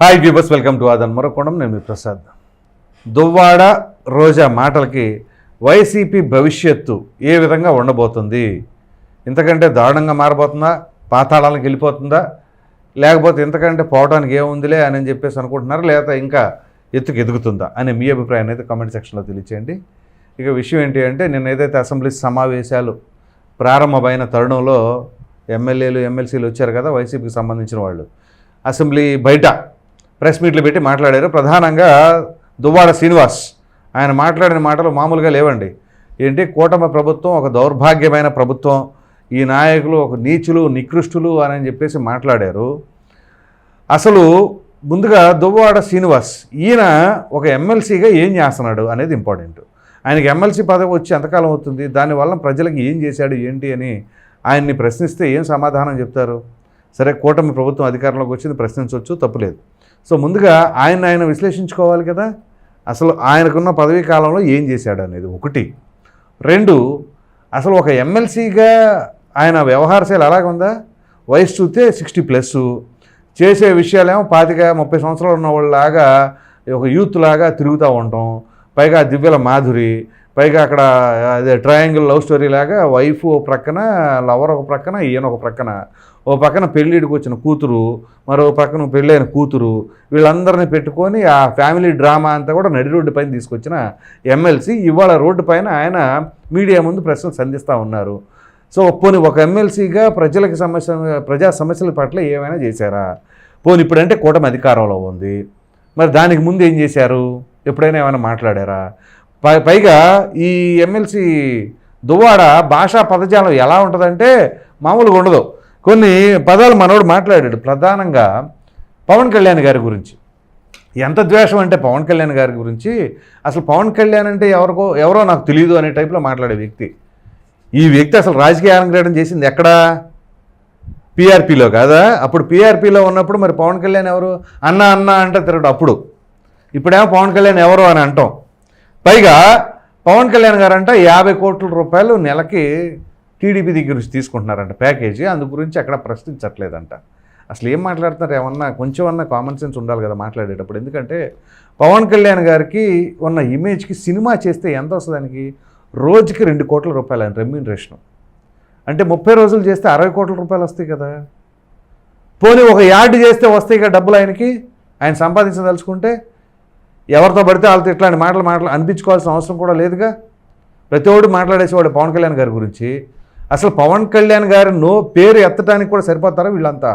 Hi viewers welcome to ఆదన్ మరొకొండం నేను మీ ప్రసాద్. దువ్వాడ రోజా మాటలకి వైసీపీ భవిష్యత్తు ఏ విధంగా ఉండబోతుంది? ఇంతకంటే దారుణంగా మారబోతుందా? పాతాళానికి వెళ్ళిపోతుందా? లేకపోతే ఇంతకంటే పోవడానికి ఏముందిలే అని చెప్పేసి అనుకుంటున్నారు? లేకపోతే ఇంకా ఎత్తుకు ఎదుగుతుందా? అనే మీ అభిప్రాయాన్ని అయితే కామెంట్ సెక్షన్లో తెలియచేయండి. ఇక విషయం ఏంటి అంటే నిన్న ఏదైతే అసెంబ్లీ సమావేశాలు ప్రారంభమైన తరుణంలో ఎమ్మెల్యేలు ఎమ్మెల్సీలు వచ్చారు కదా వైసీపీకి సంబంధించిన వాళ్ళు. అసెంబ్లీ బయట ప్రెస్ మీట్లు పెట్టి మాట్లాడారు. ప్రధానంగా దువ్వాడ శ్రీనివాస్ ఆయన మాట్లాడిన మాటలు మామూలుగా లేవండి. ఏంటి? కూటమి ప్రభుత్వం ఒక దౌర్భాగ్యమైన ప్రభుత్వం. ఈ నాయకులు ఒక నీచులు నికృష్టులు అని చెప్పేసి మాట్లాడారు. అసలు ముందుగా దువ్వాడ శ్రీనివాస్ ఈయన ఒక ఎమ్మెల్సీగా ఏం చేస్తున్నాడు అనేది ఇంపార్టెంట్. ఆయనకి ఎమ్మెల్సీ పదవి వచ్చి ఎంతకాలం అవుతుంది? దానివల్ల ప్రజలకు ఏం చేశాడు? ఏంటి అని ఆయన్ని ప్రశ్నిస్తే ఏం సమాధానం చెప్తారు? సరే కూటమి ప్రభుత్వం అధికారంలోకి వచ్చింది ప్రశ్నించవచ్చు తప్పులేదు. సో ముందుగా ఆయన ఆయన విశ్లేషించుకోవాలి కదా. అసలు ఆయనకున్న పదవీ కాలంలో ఏం చేశాడు అనేది ఒకటి. రెండు అసలు ఒక ఎమ్మెల్సీగా ఆయన వ్యవహారశైలి అలాగే ఉందా? వయసు చూస్తే సిక్స్టీ ప్లస్. చేసే విషయాలేమో పాతిక ముప్పై సంవత్సరాలు ఉన్న వాళ్ళలాగా ఒక యూత్ లాగా తిరుగుతూ ఉండటం పైగా దివ్యల మాధురి పైగా అక్కడ అదే ట్రయాంగిల్ లవ్ స్టోరీ లాగా వైఫ్ ఒక ప్రక్కన లవర్ ఒక ప్రక్కన ఈయన ఒక ప్రక్కన. ఓ పక్కన పెళ్ళిడికి వచ్చిన కూతురు మరో పక్కన పెళ్ళైన కూతురు వీళ్ళందరినీ పెట్టుకొని ఆ ఫ్యామిలీ డ్రామా అంతా కూడా నడి రోడ్డు పైన తీసుకొచ్చిన ఎమ్మెల్సీ ఇవాళ రోడ్డు పైన ఆయన మీడియా ముందు ప్రశ్నలు సంధిస్తూ ఉన్నారు. సో పోని ఒక ఎమ్మెల్సీగా ప్రజలకు సమస్య ప్రజా సమస్యల పట్ల ఏమైనా చేశారా? పోని ఇప్పుడంటే కూటమి అధికారంలో ఉంది. మరి దానికి ముందు ఏం చేశారు? ఎప్పుడైనా ఏమైనా మాట్లాడారా? పై పైగా ఈ ఎమ్మెల్సీ దువ్వాడ భాషా పదజాలం ఎలా ఉంటుందంటే మామూలుగా ఉండదు. కొన్ని పదాలు మనోడు మాట్లాడాడు ప్రధానంగా పవన్ కళ్యాణ్ గారి గురించి. ఎంత ద్వేషం అంటే పవన్ కళ్యాణ్ గారి గురించి అసలు పవన్ కళ్యాణ్ అంటే ఎవరికో ఎవరో నాకు తెలియదు అనే టైప్లో మాట్లాడే వ్యక్తి. ఈ వ్యక్తి అసలు రాజకీయ ఆనంగ్రహం చేసింది ఎక్కడా? పీఆర్పీలో కాదా? అప్పుడు పీఆర్పీలో ఉన్నప్పుడు మరి పవన్ కళ్యాణ్ ఎవరు? అన్న అన్న అంటే తిరగడు అప్పుడు. ఇప్పుడేమో పవన్ కళ్యాణ్ ఎవరు అని అంటాం. పైగా పవన్ కళ్యాణ్ గారు యాభై కోట్ల రూపాయలు నెలకి టీడీపీ దగ్గర నుంచి తీసుకుంటున్నారంట ప్యాకేజీ. అందు గురించి అక్కడ ప్రశ్నించట్లేదంట. అసలు ఏం మాట్లాడుతున్నారు? ఏమన్నా కొంచెం అన్నా కామన్ సెన్స్ ఉండాలి కదా మాట్లాడేటప్పుడు. ఎందుకంటే పవన్ కళ్యాణ్ గారికి ఉన్న ఇమేజ్కి సినిమా చేస్తే ఎంత వస్తుంది దానికి? రోజుకి రెండు కోట్ల రూపాయలు ఆయన రెమ్యూనరేషన్ అంటే ముప్పై రోజులు చేస్తే అరవై కోట్ల రూపాయలు వస్తాయి కదా. పోనీ ఒక యార్డ్ చేస్తే వస్తాయి కదా డబ్బులు ఆయనకి? ఆయన సంపాదించదలుచుకుంటే ఎవరితో పడితే వాళ్ళతో ఇట్లాంటి మాటలు మాటలు అనిపించుకోవాల్సిన అవసరం కూడా లేదుగా? ప్రతి ఒడు మాట్లాడేసేవాడు పవన్ కళ్యాణ్ గారి గురించి. అసలు పవన్ కళ్యాణ్ గారి నో పేరు ఎత్తడానికి కూడా సరిపోతారా వీళ్ళంతా?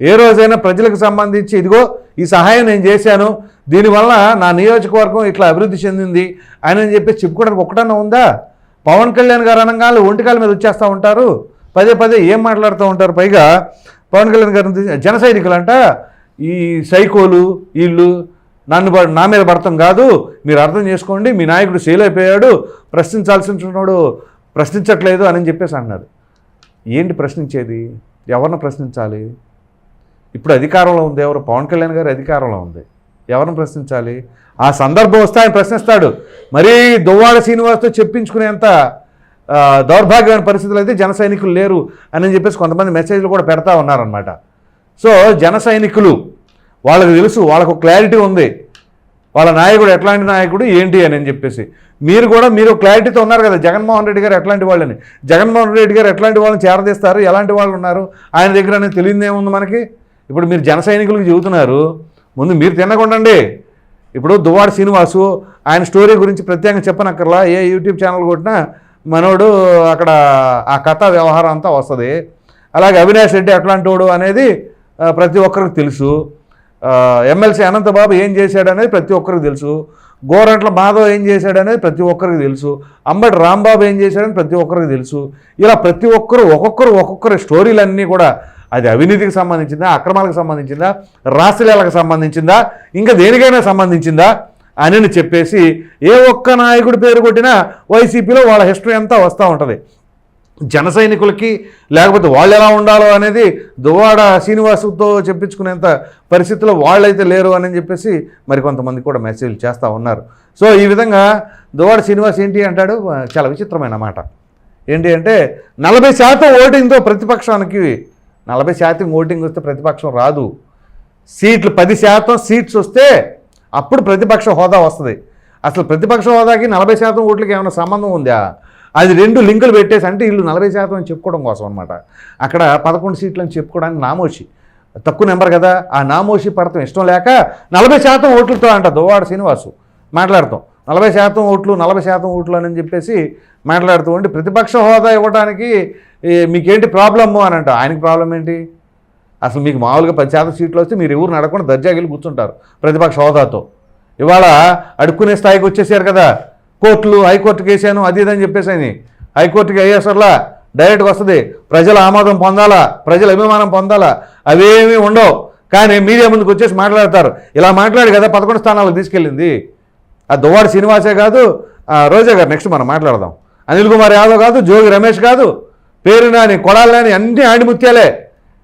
ఏ రోజైనా ప్రజలకు సంబంధించి ఇదిగో ఈ సహాయం నేను చేశాను దీనివల్ల నా నియోజకవర్గం ఇట్లా అభివృద్ధి చెందింది ఆయన చెప్పి చెప్పుకోవడానికి ఒక్కటన్నా ఉందా? పవన్ కళ్యాణ్ గారు అనగానే ఒంటికాల మీద వచ్చేస్తూ ఉంటారు. పదే పదే ఏం మాట్లాడుతూ ఉంటారు? పైగా పవన్ కళ్యాణ్ గారిని జన సైనికులంట ఈ సైకోలు వీళ్ళు నన్ను నా మీద పడతాం కాదు మీరు అర్థం చేసుకోండి మీ నాయకుడు సేల్ అయిపోయాడు ప్రశ్నించాల్సినవాడు ప్రశ్నించట్లేదు అని చెప్పేసి అన్నారు. ఏంటి ప్రశ్నించేది? ఎవరిని ప్రశ్నించాలి? ఇప్పుడు అధికారంలో ఉంది ఎవరు? పవన్ కళ్యాణ్ గారు అధికారంలో ఉంది. ఎవరిని ప్రశ్నించాలి? ఆ సందర్భం వస్తే ఆయన ప్రశ్నిస్తాడు. మరీ దువ్వాడ శ్రీనివాస్తో చెప్పించుకునేంత దౌర్భాగ్యమైన పరిస్థితులు అయితే జన సైనికులు లేరు అని చెప్పేసి కొంతమంది మెసేజ్లు కూడా పెడతా ఉన్నారనమాట సో జన సైనికులు వాళ్ళకి తెలుసు వాళ్ళకు క్లారిటీ ఉంది. వాళ్ళ నాయకుడు ఎట్లాంటి నాయకుడు ఏంటి అని అని చెప్పేసి. మీరు కూడా మీరు క్లారిటీతో ఉన్నారు కదా జగన్మోహన్ రెడ్డి గారు ఎట్లాంటి వాళ్ళని? జగన్మోహన్ రెడ్డి గారు ఎట్లాంటి వాళ్ళని చేరదీస్తారు? ఎలాంటి వాళ్ళు ఉన్నారు? ఆయన దగ్గర అనేది తెలియదేముంది మనకి? ఇప్పుడు మీరు జన సైనికులకు చెబుతున్నారు. ముందు మీరు తినకుండండి. ఇప్పుడు దువ్వాడ శ్రీనివాసు ఆయన స్టోరీ గురించి ప్రత్యేకంగా చెప్పనక్కర్లా. ఏ యూట్యూబ్ ఛానల్ కొట్టినా మనోడు అక్కడ ఆ కథ వ్యవహారం అంతా వస్తుంది. అలాగే అవినాష్ రెడ్డి ఎట్లాంటి వాడు అనేది ప్రతి ఒక్కరికి తెలుసు. ఎమ్మెల్సీ అనంతబాబు ఏం చేశాడనేది ప్రతి ఒక్కరికి తెలుసు. గోరంట్ల మాధవ్ ఏం చేశాడనేది ప్రతి ఒక్కరికి తెలుసు. అంబటి రాంబాబు ఏం చేశాడని ప్రతి ఒక్కరికి తెలుసు. ఇలా ప్రతి ఒక్కరు ఒక్కొక్కరు ఒక్కొక్కరి స్టోరీలన్నీ కూడా అది అవినీతికి సంబంధించిందా అక్రమాలకు సంబంధించిందా రాసలీలకు సంబంధించిందా ఇంకా దేనికైనా సంబంధించిందా అని చెప్పేసి ఏ ఒక్క నాయకుడి పేరు కొట్టినా వైసీపీలో వాళ్ళ హిస్టరీ అంతా వస్తూ ఉంటుంది. జన సైనికులకి లేకపోతే వాళ్ళు ఎలా ఉండాలో అనేది దువాడ శ్రీనివాసుతో చెప్పించుకునేంత పరిస్థితిలో వాళ్ళైతే లేరు అని చెప్పేసి మరి కొంతమంది కూడా మెసేజ్లు చేస్తూ ఉన్నారు. సో ఈ విధంగా దువాడ శ్రీనివాస్ ఏంటి అంటాడు? చాలా విచిత్రమైన మాట. ఏంటి అంటే నలభై శాతం ఓటింగ్తో ప్రతిపక్షానికి నలభై శాతం ఓటింగ్ వస్తే ప్రతిపక్షం రాదు. సీట్లు పది శాతం సీట్స్ వస్తే అప్పుడు ప్రతిపక్ష హోదా వస్తుంది. అసలు ప్రతిపక్ష హోదాకి నలభై శాతం ఓట్లకి ఏమైనా సంబంధం ఉందా? అది రెండు లింకులు పెట్టేసి అంటే వీళ్ళు నలభై శాతం అని చెప్పుకోవడం కోసం అనమాట అక్కడ పదకొండు సీట్లు అని చెప్పుకోవడానికి నామోషి. తక్కువ నెంబర్ కదా ఆ నామోషి పడతాం. ఇష్టం లేక నలభై శాతం ఓట్లతో అంట దువ్వాడ శ్రీనివాసు. మాట్లాడతాం. నలభై శాతం ఓట్లు నలభై శాతం ఓట్లు అని చెప్పేసి మాట్లాడుతూ ఉండి ప్రతిపక్ష హోదా ఇవ్వడానికి మీకేంటి ప్రాబ్లము అని అంటాం. ఆయనకి ప్రాబ్లం ఏంటి? అసలు మీకు మామూలుగా పది శాతం సీట్లు వస్తే మీరు ఎవరు నడకుండా దర్జాకి వెళ్ళి కూర్చుంటారు ప్రతిపక్ష హోదాతో. ఇవాళ అడుక్కునే స్థాయికి వచ్చేసారు కదా కోర్టులు హైకోర్టుకి వేసాను అది ఇది అని చెప్పేసి అని హైకోర్టుకి అయ్యేసర్లా డైరెక్ట్గా వస్తుంది. ప్రజల ఆమోదం పొందాలా? ప్రజల అభిమానం పొందాలా? అవేమీ ఉండవు. కానీ మీడియా ముందుకు వచ్చేసి మాట్లాడతారు. ఇలా మాట్లాడు కదా పదకొండు స్థానాలకు తీసుకెళ్ళింది. ఆ దువ్వాడు శ్రీనివాసే కాదు ఆ రోజా గారు. నెక్స్ట్ మనం మాట్లాడదాం. అనిల్ కుమార్ యాదవ్ కాదు జోగి రమేష్ కాదు పేరు నాని కొడాలని అన్ని ఆడిముత్యాలే.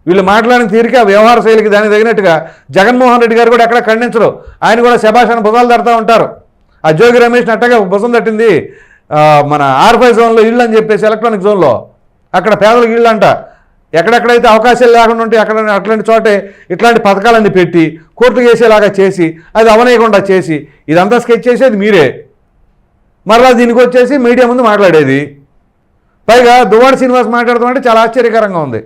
వీళ్ళు మాట్లాడిన తీరిక వ్యవహార శైలికి దానికి తగినట్టుగా జగన్మోహన్ రెడ్డి గారు కూడా ఎక్కడ ఖండించరు. ఆయన కూడా శభాషణ భుజాలు తడతా ఉంటారు. ఆ జోగి రమేష్ని అట్టగా బుసం తట్టింది మన ఆర్ఫై జోన్లో ఇళ్ళు అని చెప్పేసి ఎలక్ట్రానిక్ జోన్లో. అక్కడ పేదలకు ఇళ్ళు అంట ఎక్కడెక్కడైతే అవకాశాలు లేకుండా ఉంటే అక్కడ అట్లాంటి చోటే ఇట్లాంటి పథకాలన్నీ పెట్టి కోర్టు వేసేలాగా చేసి అది అవనేయకుండా చేసి ఇదంతా స్కెచ్ చేసేది మీరే. మరలా దీనికి వచ్చేసి మీడియా ముందు మాట్లాడేది. పైగా దువాడ శ్రీనివాస్ మాట్లాడతామంటే చాలా ఆశ్చర్యకరంగా ఉంది.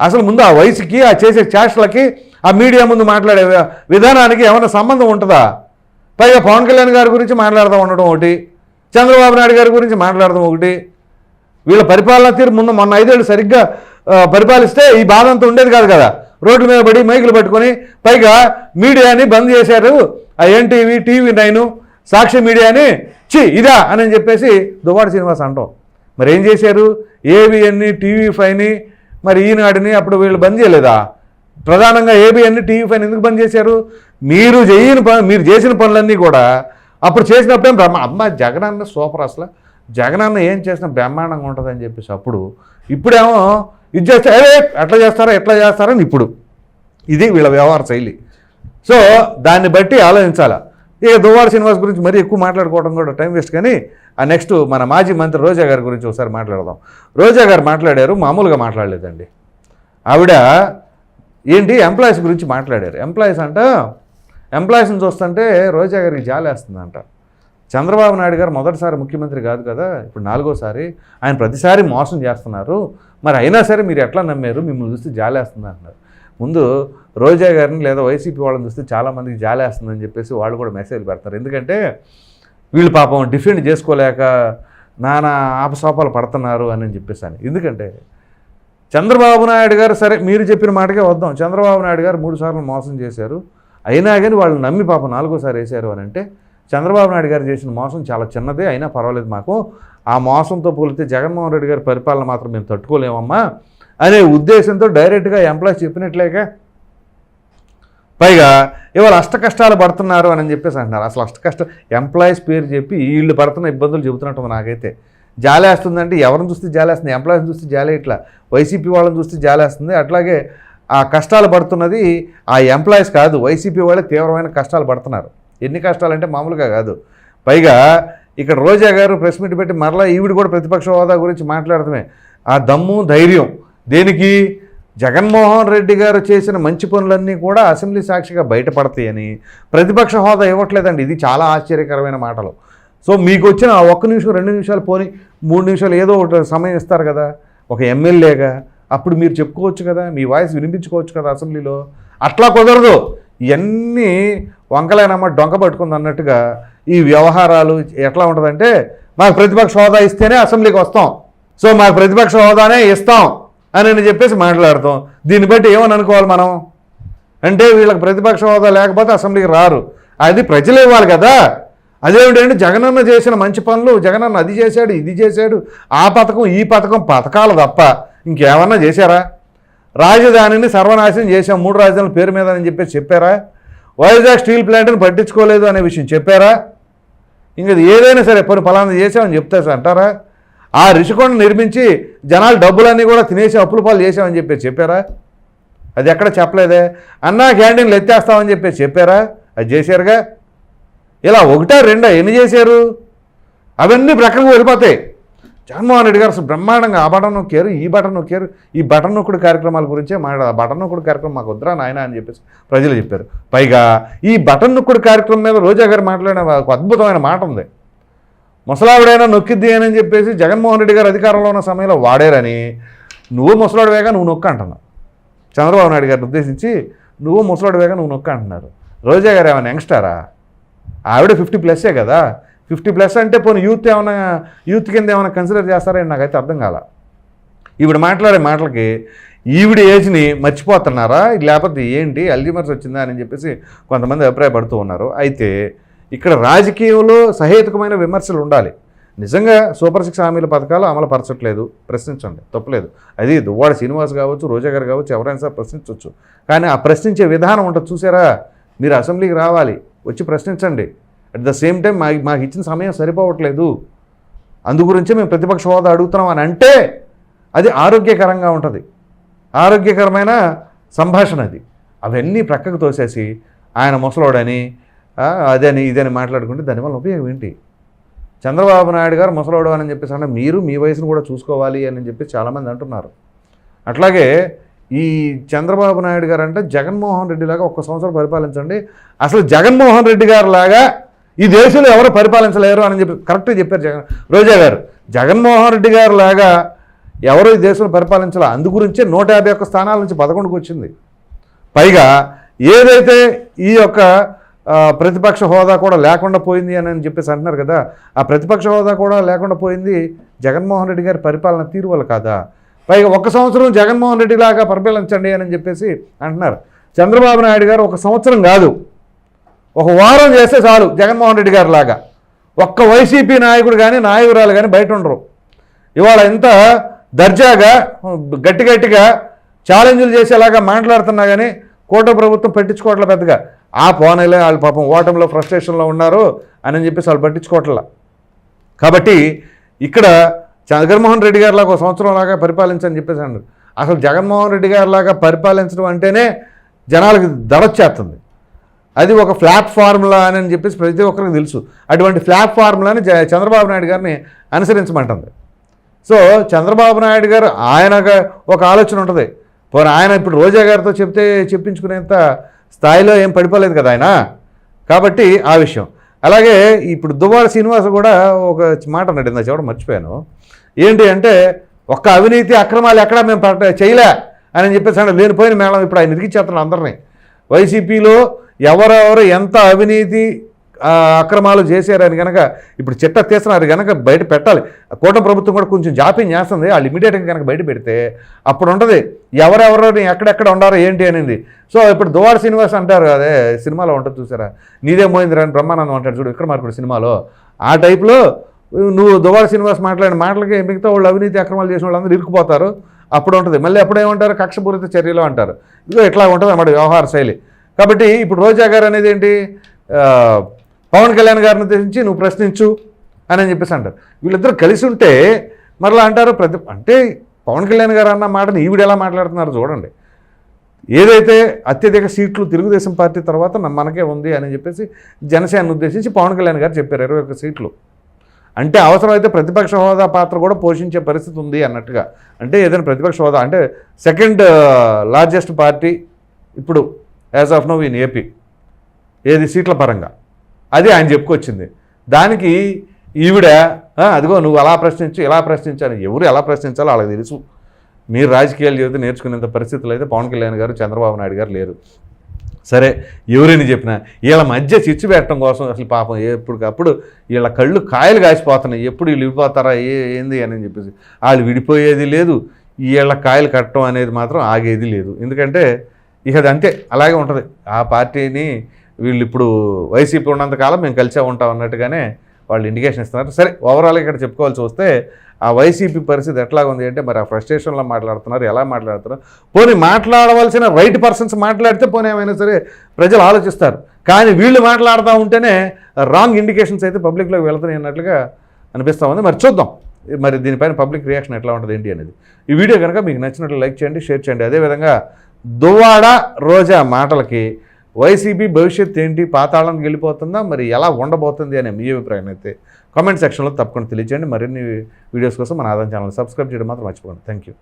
అసలు ముందు ఆ వయసుకి ఆ చేసే చేష్టలకి ఆ మీడియా ముందు మాట్లాడే విధానానికి ఏమైనా సంబంధం ఉంటుందా? పైగా పవన్ కళ్యాణ్ గారి గురించి మాట్లాడుతూ ఉండడం ఒకటి చంద్రబాబు నాయుడు గారి గురించి మాట్లాడడం ఒకటి. వీళ్ళ పరిపాలన తీరు ముందు మొన్న ఐదేళ్ళు సరిగ్గా పరిపాలిస్తే ఈ బాధ అంతా ఉండేది కాదు కదా. రోడ్ల మీద పడి మైకులు పట్టుకొని పైగా మీడియాని బంద్ చేశారు. ఆ ఎన్టీవీ టీవీ నైన్ సాక్షి మీడియాని చి ఇదా అని చెప్పేసి దువ్వాడ శ్రీనివాస్ అంటాం. మరి ఏం చేశారు? ఏవిఎన్ని టీవీ ఫైవ్ని మరి ఈనాడిని అప్పుడు వీళ్ళు బంద్ చేయలేదా? ప్రధానంగా ఏబిఎన్ టీవీ పైన ఎందుకు బంద్ చేశారు? మీరు చేయని మీరు చేసిన పనులన్నీ కూడా అప్పుడు చేసినప్పుడేం బ్రహ్మ అమ్మ జగనన్న సూపర్ అసలు. జగనన్న ఏం చేసినా బ్రహ్మాండంగా ఉంటుందని చెప్పేసి అప్పుడు. ఇప్పుడేమో ఇది చేస్తే ఎట్లా చేస్తారా ఎట్లా చేస్తారని ఇప్పుడు. ఇది వీళ్ళ వ్యవహార శైలి. సో దాన్ని బట్టి ఆలోచించాలా. ఇక దువ్వాడ శ్రీనివాస్ గురించి మరీ ఎక్కువ మాట్లాడుకోవడం కూడా టైం వేస్ట్ కానీ ఆ నెక్స్ట్ మన మాజీ మంత్రి రోజా గారి గురించి ఒకసారి మాట్లాడదాం. రోజా గారు మాట్లాడారు మామూలుగా మాట్లాడలేదండి. ఆవిడ ఏంటి? ఎంప్లాయీస్ గురించి మాట్లాడారు. ఎంప్లాయీస్ అంట ఎంప్లాయీస్ని చూస్తుంటే రోజా గారికి జాలేస్తుందంట. చంద్రబాబు నాయుడు గారు మొదటిసారి ముఖ్యమంత్రి కాదు కదా ఇప్పుడు నాలుగోసారి. ఆయన ప్రతిసారి మోసం చేస్తున్నారు. మరి అయినా సరే మీరు ఎట్లా నమ్మారు? మిమ్మల్ని చూస్తే జాలేస్తుంది అంటున్నారు. ముందు రోజా గారిని లేదా వైసీపీ వాళ్ళని చూస్తే చాలామందికి జాలేస్తుందని చెప్పేసి వాళ్ళు కూడా మెసేజ్ పెడతారు. ఎందుకంటే వీళ్ళు పాపం డిఫెండ్ చేసుకోలేక నానా ఆపసోపాలు పడుతున్నారు అని చెప్పేసి అని. ఎందుకంటే చంద్రబాబు నాయుడు గారు సరే మీరు చెప్పిన మాటకే వద్దాం. చంద్రబాబు నాయుడు గారు మూడు సార్లు మోసం చేశారు. అయినా కానీ వాళ్ళు నమ్మి పాపం నాలుగోసారి వేశారు అని అంటే చంద్రబాబు నాయుడు గారు చేసిన మోసం చాలా చిన్నదే అయినా పర్వాలేదు మాకు. ఆ మోసంతో పోలితే జగన్మోహన్ రెడ్డి గారి పరిపాలన మాత్రం మేము తట్టుకోలేమమ్మా అనే ఉద్దేశంతో డైరెక్ట్గా ఎంప్లాయీస్ చెప్పినట్లేక పైగా ఇవాళ అష్ట కష్టాలు పడుతున్నారు అని చెప్పేసి అంటున్నారు. అసలు అష్ట కష్ట ఎంప్లాయీస్ పేరు చెప్పి వీళ్ళు పడుతున్న ఇబ్బందులు చెబుతున్నట్టు నాకైతే. జాలేస్తుందంటే ఎవరిని చూస్తే జాలేస్తుంది? ఎంప్లాయీని చూస్తే జాలే ఇట్లా. వైసీపీ వాళ్ళని చూస్తే జాలేస్తుంది. అట్లాగే ఆ కష్టాలు పడుతున్నది ఆ ఎంప్లాయీస్ కాదు. వైసీపీ వాళ్ళే తీవ్రమైన కష్టాలు పడుతున్నారు. ఎన్ని కష్టాలు అంటే మామూలుగా కాదు. పైగా ఇక్కడ రోజా గారు ప్రెస్ మీట్ పెట్టి మరలా ఈవిడ కూడా ప్రతిపక్ష హోదా గురించి మాట్లాడటమే. ఆ దమ్ము ధైర్యం. దేనికి? జగన్మోహన్ రెడ్డి గారు చేసిన మంచి పనులన్నీ కూడా అసెంబ్లీ సాక్షిగా బయటపడతాయని ప్రతిపక్ష హోదా ఇవ్వట్లేదండి. ఇది చాలా ఆశ్చర్యకరమైన మాటలు. సో మీకు వచ్చిన ఆ ఒక్క నిమిషం రెండు నిమిషాలు పోని మూడు నిమిషాలు ఏదో ఒకటి సమయం ఇస్తారు కదా ఒక ఎమ్మెల్యేగా అప్పుడు మీరు చెప్పుకోవచ్చు కదా మీ వాయిస్ వినిపించుకోవచ్చు కదా అసెంబ్లీలో. అట్లా కుదరదు. ఇవన్నీ వంకలేనమ్మ డొంక పట్టుకుంది అన్నట్టుగా ఈ వ్యవహారాలు ఎట్లా ఉంటుందంటే మాకు ప్రతిపక్ష హోదా ఇస్తేనే అసెంబ్లీకి వస్తాం. సో మాకు ప్రతిపక్ష హోదానే ఇస్తాం అని అని చెప్పేసి మాట్లాడతాం. దీన్ని బట్టి ఏమని అనుకోవాలి మనం? అంటే వీళ్ళకి ప్రతిపక్ష హోదా లేకపోతే అసెంబ్లీకి రారు. అది ప్రజలు ఇవ్వాలి కదా. అదేమిటంటే జగనన్న చేసిన మంచి పనులు జగనన్న అది చేశాడు ఇది చేశాడు ఆ పథకం ఈ పథకం పథకాలు తప్ప ఇంకేమన్నా చేశారా? రాజధానిని సర్వనాశనం చేశాం మూడు రాజధానుల పేరు మీద అని చెప్పేసి చెప్పారా? వైజాగ్ స్టీల్ ప్లాంట్ని పట్టించుకోలేదు అనే విషయం చెప్పారా? ఇంకా ఏదైనా సరే పని ఫలానా చేసామని చెప్తారు అంటారా? ఆ రిషికొండ నిర్మించి జనాలు డబ్బులన్నీ కూడా తినేసి అప్పుల పాలు చేసామని చెప్పేసి చెప్పారా? అది ఎక్కడ చెప్పలేదే? అన్నా క్యాంటీన్లు ఎత్తేస్తామని చెప్పేసి చెప్పారా? అది చేశారుగా? ఇలా ఒకటా రెండా ఎన్ని చేశారు? అవన్నీ ప్రక్కకు వెళ్ళిపోతాయి జగన్మోహన్ రెడ్డి గారు అసలు బ్రహ్మాండంగా ఆ బటన్ నొక్కారు ఈ బటన్ నొక్కారు ఈ బటన్ నొక్కుడు కార్యక్రమాల గురించే మాట్లాడ ఆ బటన్ నొక్కుడు కార్యక్రమం మాకు వద్దురా నాయన అని చెప్పేసి ప్రజలు చెప్పారు. పైగా ఈ బటన్ నొక్కుడు కార్యక్రమం మీద రోజా గారు మాట్లాడిన ఒక అద్భుతమైన మాట ఉంది. ముసలావిడైనా నొక్కిద్ది అని చెప్పేసి జగన్మోహన్ రెడ్డి గారు అధికారంలో ఉన్న సమయంలో వాడారని నువ్వు ముసలాడివేగా నువ్వు నొక్క అంటున్నావు చంద్రబాబు నాయుడు గారిని ఉద్దేశించి నువ్వు ముసలాడివేగా నువ్వు నొక్క అంటున్నారు. రోజా గారు ఏమైనా యంగ్స్టారా? ఆవిడ ఫిఫ్టీ ప్లస్సే కదా. ఫిఫ్టీ ప్లస్ అంటే పోనీ యూత్ ఏమైనా యూత్ కింద ఏమైనా కన్సిడర్ చేస్తారని నాకైతే అర్థం కాల. ఈవిడ మాట్లాడే మాటలకి ఈవిడ ఏజ్ని మర్చిపోతున్నారా? లేకపోతే ఏంటి? అల్జిమర్స్ వచ్చిందా అని చెప్పేసి కొంతమంది అభిప్రాయపడుతూ ఉన్నారు. అయితే ఇక్కడ రాజకీయంలో సహేతుకమైన విమర్శలు ఉండాలి. నిజంగా సూపర్ సిక్స్ హామీల పథకాలు అమలు పరచట్లేదు. ప్రశ్నించండి. తప్పలేదు. అది దువ్వాడ శ్రీనివాస్ కావచ్చు రోజా గారు కావచ్చు ఎవరైనా సరే ప్రశ్నించవచ్చు కానీ ఆ ప్రశ్నించే విధానం ఉంటుంది చూసారా? మీరు అసెంబ్లీకి రావాలి వచ్చి ప్రశ్నించండి. అట్ ద సేమ్ టైం మా మాకు ఇచ్చిన సమయం సరిపోవట్లేదు. అందుగురించే మేము ప్రతిపక్ష హోదా అడుగుతున్నాం అని అంటే అది ఆరోగ్యకరంగా ఉంటుంది. ఆరోగ్యకరమైన సంభాషణ అది. అవన్నీ ప్రక్కకు తోసేసి ఆయన ముసలోడని అదని ఇదని మాట్లాడుకుంటే దానివల్ల ఉపయోగం ఏంటి? చంద్రబాబు నాయుడు గారు ముసలోడు అని చెప్పేసి అంటే మీరు మీ వయసును కూడా చూసుకోవాలి అని చెప్పి చాలామంది అంటున్నారు. అట్లాగే ఈ చంద్రబాబు నాయుడు గారు అంటే జగన్మోహన్ రెడ్డి లాగా ఒక్క సంవత్సరం పరిపాలించండి. అసలు జగన్మోహన్ రెడ్డి గారు లాగా ఈ దేశంలో ఎవరు పరిపాలించలేరు అని చెప్పి కరెక్ట్గా చెప్పారు జగన్ రోజా గారు. జగన్మోహన్ రెడ్డి గారు లాగా ఎవరు ఈ దేశంలో పరిపాలించాలో అందు గురించే నూట యాభై ఒక్క స్థానాల నుంచి పదకొండుకు వచ్చింది. పైగా ఏదైతే ఈ యొక్క ప్రతిపక్ష హోదా కూడా లేకుండా పోయింది అని అని చెప్పేసి అంటున్నారు కదా ఆ ప్రతిపక్ష హోదా కూడా లేకుండా పోయింది జగన్మోహన్ రెడ్డి గారి పరిపాలన తీరు వల్ల కాదా? పైగా ఒక సంవత్సరం జగన్మోహన్ రెడ్డి లాగా పరిపాలించండి అని చెప్పేసి అంటున్నారు. చంద్రబాబు నాయుడు గారు ఒక సంవత్సరం కాదు. ఒక వారం చేస్తే చాలు జగన్మోహన్ రెడ్డి గారు లాగా. ఒక్క వైసీపీ నాయకుడు కానీ నాయకురాలు కానీ బయట ఉండరు. ఇవాళ ఎంత దర్జాగా గట్టి గట్టిగా ఛాలెంజ్లు చేసేలాగా మాట్లాడుతున్నా కానీ కోట ప్రభుత్వం పట్టించుకోవట్లే పెద్దగా. ఆ పోనేలే వాళ్ళు పాపం ఓటంలో ఫ్రస్ట్రేషన్లో ఉన్నారు అని చెప్పేసి వాళ్ళు పట్టించుకోవట్లా. కాబట్టి ఇక్కడ జగన్మోహన్ రెడ్డి గారి లాగా ఒక సంవత్సరం లాగా పరిపాలించని చెప్పేసి అన్నారు. అసలు జగన్మోహన్ రెడ్డి గారి లాగా పరిపాలించడం అంటేనే జనాలకి దడొచ్చేస్తుంది. అది ఒక ప్లాట్ఫార్ములా అని చెప్పేసి ప్రతి ఒక్కరికి తెలుసు. అటువంటి ఫ్లాట్ ఫార్ములాని చంద్రబాబు నాయుడు గారిని అనుసరించమంటుంది. సో చంద్రబాబు నాయుడు గారు ఆయన ఒక ఆలోచన ఉంటుంది. పోనీ ఆయన ఇప్పుడు రోజా గారితో చెప్తే చెప్పించుకునేంత స్థాయిలో ఏం పడిపోలేదు కదా ఆయన. కాబట్టి ఆ విషయం. అలాగే ఇప్పుడు దువ్వాడ శ్రీనివాస్ కూడా ఒక మాట అన్నాడు ఇందా చెప్పడం మర్చిపోయాను. ఏంటి అంటే ఒక్క అవినీతి అక్రమాలు ఎక్కడా మేము పట్ట చేయలే అని చెప్పేసి అంటే లేనిపోయిన మేళం ఇప్పుడు ఆయన ఇరికిచ్చేస్తున్నాడు అందరినీ. వైసీపీలో ఎవరెవరు ఎంత అవినీతి అక్రమాలు చేశారని కనుక ఇప్పుడు చిట్ట తీస్తున్నారు కనుక బయట పెట్టాలి. కోట ప్రభుత్వం కూడా కొంచెం జాప్యం చేస్తుంది. వాళ్ళు ఇమీడియట్గా కనుక బయట పెడితే అప్పుడు ఉంటుంది. ఎవరెవరు ఎక్కడెక్కడ ఉండారో ఏంటి అనేది. సో ఇప్పుడు దువాడ శ్రీనివాస్ అంటారు అదే సినిమాలో ఉంటుంది చూసారా? నీదే మోయింది అని బ్రహ్మానందం అంటాడు చూడు విక్రమార్కుడు సినిమాలో. ఆ టైప్లో నువ్వు దువాడ శ్రీనివాస్ మాట్లాడిన మాటలకి మిగతా వాళ్ళు అవినీతి అక్రమాలు చేసిన వాళ్ళందరూ ఇరుక్కుపోతారు. అప్పుడు ఉంటుంది. మళ్ళీ అప్పుడేమంటారు కక్షపూరిత చర్యలు అంటారు. ఇదిగో ఇట్లా ఉంటుంది అన్నమాట వ్యవహార శైలి. కాబట్టి ఇప్పుడు రోజా గారు అనేది ఏంటి? పవన్ కళ్యాణ్ గారిని ఉద్దేశించి నువ్వు ప్రశ్నించు అని అని చెప్పేసి అంటారు. వీళ్ళిద్దరు కలిసి ఉంటే మరలా అంటారు ప్రతి అంటే పవన్ కళ్యాణ్ గారు అన్న మాటని ఈవిడ ఎలా మాట్లాడుతున్నారు చూడండి. ఏదైతే అత్యధిక సీట్లు తెలుగుదేశం పార్టీ తర్వాత మనకే ఉంది అని చెప్పేసి జనసేన ఉద్దేశించి పవన్ కళ్యాణ్ గారు చెప్పారు ఇరవై ఒక్క సీట్లు. అంటే అవసరమైతే ప్రతిపక్ష హోదా పాత్ర కూడా పోషించే పరిస్థితి ఉంది అన్నట్టుగా. అంటే ఏదైనా ప్రతిపక్ష హోదా అంటే సెకండ్ లార్జెస్ట్ పార్టీ ఇప్పుడు as of now in AP. ఏది? సీట్ల పరంగా. అది ఆయన చెప్పుకొచ్చింది. దానికి ఈవిడ అదిగో నువ్వు అలా ప్రశ్నించు ఇలా ప్రశ్నించాలి ఎవరు ఎలా ప్రశ్నించాలో వాళ్ళకి తెలుసు. మీరు రాజకీయాలు చదివితే నేర్చుకునేంత పరిస్థితులు అయితే పవన్ కళ్యాణ్ గారు చంద్రబాబు నాయుడు గారు లేరు. సరే ఎవరైనా చెప్పినా వీళ్ళ మధ్య చిచ్చు పెట్టడం కోసం అసలు పాపం ఎప్పటికప్పుడు వీళ్ళ కళ్ళు కాయలు కాసిపోతున్నాయి. ఎప్పుడు వీళ్ళు విడిపోతారా ఏ ఏంది అని చెప్పేసి. వాళ్ళు విడిపోయేది లేదు. వీళ్ళ కాయలు కట్టడం అనేది మాత్రం ఆగేది లేదు. ఎందుకంటే ఇక అది అంతే అలాగే ఉంటుంది. ఆ పార్టీని వీళ్ళు ఇప్పుడు వైసీపీ ఉన్నంతకాలం మేము కలిసే ఉంటాం అన్నట్టుగానే వాళ్ళు ఇండికేషన్ ఇస్తున్నారు. సరే ఓవరాల్ ఇక్కడ చెప్పుకోవాల్సి వస్తే ఆ వైసీపీ పరిస్థితి ఎట్లా ఉంది అంటే మరి ఆ ఫ్రస్ట్రేషన్లో మాట్లాడుతున్నారు ఎలా మాట్లాడుతున్నారు? పోనీ మాట్లాడవలసిన రైట్ పర్సన్స్ మాట్లాడితే పోనీ ఏమైనా సరే ప్రజలు ఆలోచిస్తారు. కానీ వీళ్ళు మాట్లాడుతూ ఉంటేనే రాంగ్ ఇండికేషన్స్ అయితే పబ్లిక్లోకి వెళ్తున్నాయి అన్నట్లుగా అనిపిస్తూ ఉంది. మరి చూద్దాం. మరి దీనిపైన పబ్లిక్ రియాక్షన్ ఎట్లా ఉంటుంది ఏంటి అనేది. ఈ వీడియో కనుక మీకు నచ్చినట్లు లైక్ చేయండి షేర్ చేయండి. అదేవిధంగా దువ్వాడ రోజా మాటలకి వైసీపీ భవిష్యత్ ఏంటి? పాతాళానికి వెళ్ళిపోతుందా? మరి ఎలా ఉండబోతుంది అనే మీ అభిప్రాయం అయితే కామెంట్ సెక్షన్లో తప్పకుండా తెలియజేయండి మరిన్ని వీడియోస్ కోసం మన ఆదాయం ఛానల్ సబ్స్క్రైబ్ చేయడం మాత్రం మర్చిపోకండి. Thank you